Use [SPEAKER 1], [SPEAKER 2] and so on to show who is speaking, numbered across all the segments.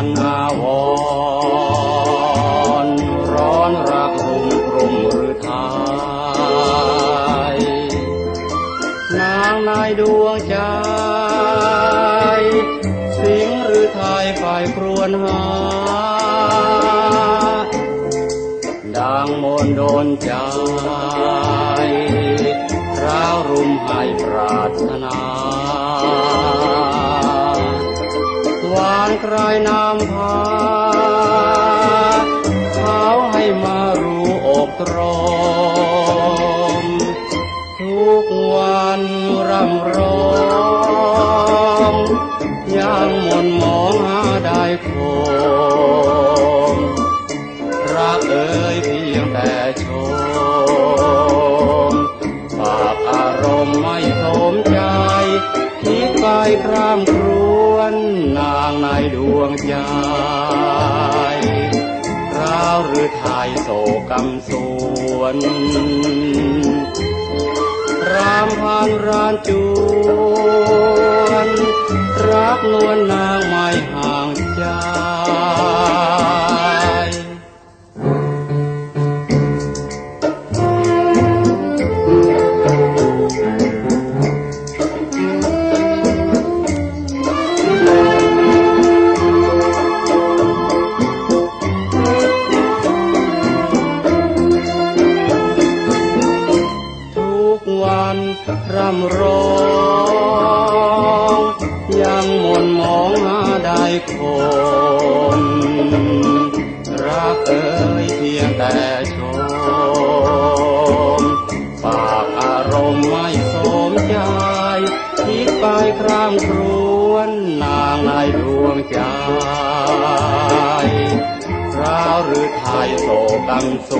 [SPEAKER 1] ันอาวรร้อนรักรุมรุมหรือทายนางนายดวงใจ สิงหรือทายฝ่ายครวนหา ดังมนโดนใจร้าวรุมให้ปรารถนา ใครนำพาเขาให้มารู้อกตรอม ทุกวันรำร้องยังมนมองหาได้คงรักเอ่ยเพียงแต่ชมฝากอารมณ์ไม่สมใจ คิดไปคราม นนางในดวงใจราวหรือไทยโศกำสวน รามพานรานจูำร้องยังหมนมองหาได้คน รักเอ่ยเพียงแต่ชม ปากอารมณ์ไม่สมใจคิดไปครามครวนนางในดวงใจร้าวหรือไทยโศกังส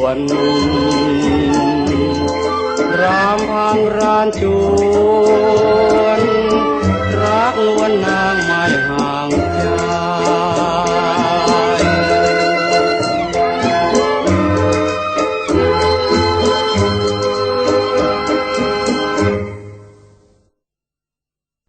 [SPEAKER 1] วน รามพังรานจู